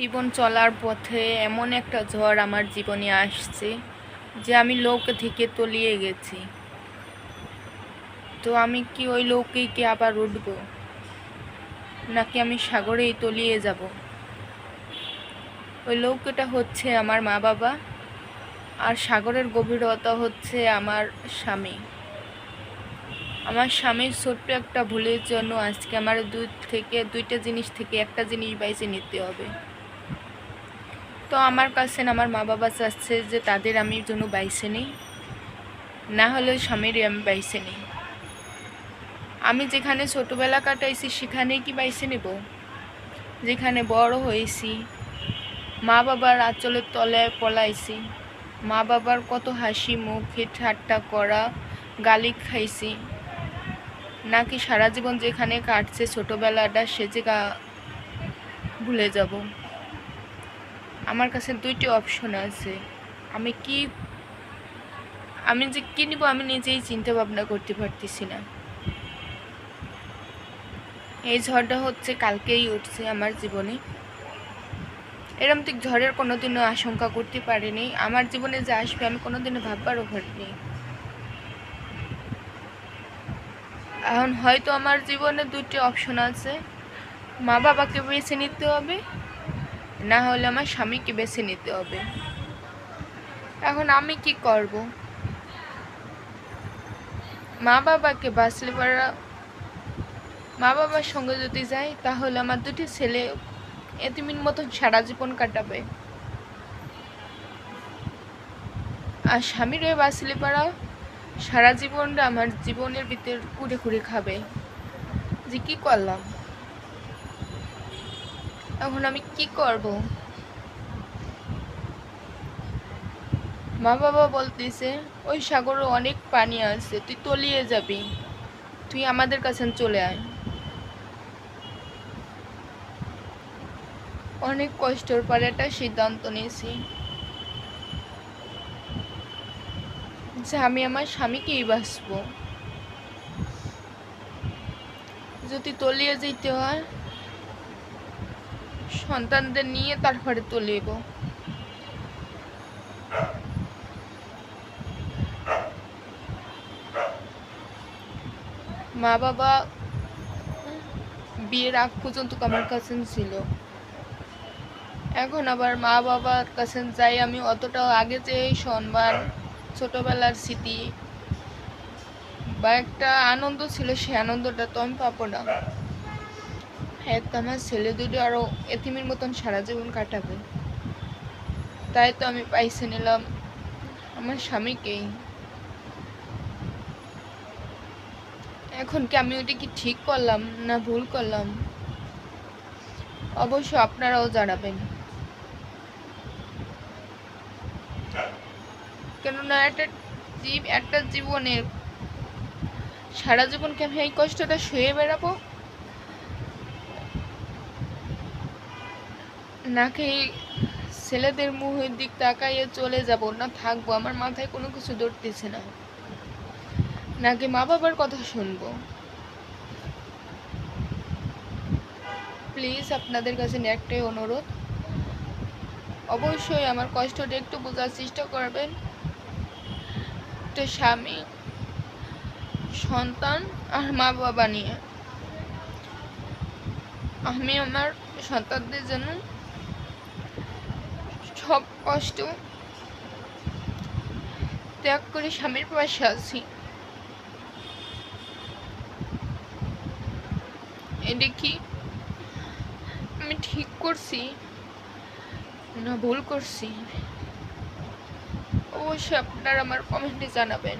জীবন চলার পথে এমন একটা ঝড় আমার জীবনে আসছে যে আমি লোক থেকে তলিয়ে গেছি। তো আমি কি ওই লৌকেই কি আবার উঠব? নাকি আমি সাগরেই তলিয়ে যাব? ওই লৌকেটা হচ্ছে আমার মা বাবা আর সাগরের গভীরতা হচ্ছে আমার স্বামী। আমার স্বামীর ছোট্ট একটা ভুলের জন্য আজকে আমার দুই থেকে, দুইটা জিনিস থেকে একটা জিনিস বাইছে নিতে হবে। তো আমার কাছে আমার মা বাবা চাচ্ছে যে তাদের আমি জন্য বাইসে নিই। না হলে স্বামীরই আমি বাইসে নিই। আমি যেখানে ছোটোবেলা কাটাইছি, সেখানেই কি বাইসে নেব? যেখানে বড় হয়েছি, মা বাবার আঁচলের তলায় পলাইছি, মা বাবার কত হাসি, মুখে ঠাট্টা করা, গালি খাইছি। নাকি সারা জীবন যেখানে কাটছে ছোটোবেলাটা, সে জায়গা ভুলে যাব। আমার কাছে দুইটি অপশন আছে। আমি কি, আমি যে কী নিব আমি নিজেই চিন্তা ভাবনা করতে পারতেছি না। এই ঝড়টা হচ্ছে, কালকেই উঠছে আমার জীবনে। এরম ঠিক ঝড়ের কোনোদিনও আশঙ্কা করতে পারিনি। আমার জীবনে যে আসবে আমি কোনোদিনও ভাববারও ঘটিনি এখন হয়তো আমার জীবনে দুটি অপশন আছে। মা বাবাকে বেছে নিতে হবে। না হলে আমার স্বামীকে বেছে নিতে হবে। এখন আমি কি করব? মা বাবাকে বাঁচলে পারা মা বাবার সঙ্গে যদি যাই, তাহলে আমার দুটি ছেলে এতিমিন মতন সারা জীবন কাটাবে। আর স্বামীর ওই বাঁচলে পারা সারা জীবনটা আমার জীবনের ভিতর কুড়ে কুড়ে খাবে। যে কি করলাম? এখন আমি কি করব? মা বাবা বলতেছে, ওই সাগরে অনেক পানি আছে, তুই তলিয়ে যাবি। তুই আমাদের কাছে চলে আয়। অনেক কষ্টের পরে একটা সিদ্ধান্ত নিয়েছি যে আমি আমার স্বামীকেই বাঁচবো। যদি তলিয়ে যেতে হয় সন্তানদের নিয়ে তারপরে তলিব মা বাবা বিয়ের আগ পর্যন্ত আমার কাছে ছিল। এখন আবার মা বাবার কাছে যাই, আমি অতটা আগে যে সম্মান, ছোটবেলার স্মৃতি বা একটা আনন্দ ছিল, সেই আনন্দটা তো আমি পাবো না। হ্যাঁ তো আমার ছেলে দুটো আরও এতিমের মতন সারা জীবন কাটাবে। তাই তো আমি পাইছে নিলাম আমার স্বামীকেই। এখন কি আমি ওটা কি ঠিক করলাম না ভুল করলাম? অবশ্য আপনারাও জানাবেন। কেননা একটা জীব, একটা জীবনের সারা জীবনকে আমি এই কষ্টটা শুয়ে বেড়াবো? নাকি ছেলেদের মুখের দিক তাকাইয়ে চলে যাব না থাকব? আমার মাথায় কোনো কিছু ধরতেছে না। নাকি মা বাবার কথা শুনব? প্লিজ, আপনাদের কাছে একটাই অনুরোধ। অবশ্যই আমার কষ্টটা একটু বোঝার চেষ্টা করবেন। একটা স্বামী, সন্তান আর মা বাবা নিয়ে। আমি আমার সন্তানদের জন্য সব কষ্ট ত্যাগ করে স্বামীর পাশে আছি। এটা কি আমি ঠিক করছি না ভুল করছি? অবশ্যই আপনারা আমার কমেন্টে জানাবেন।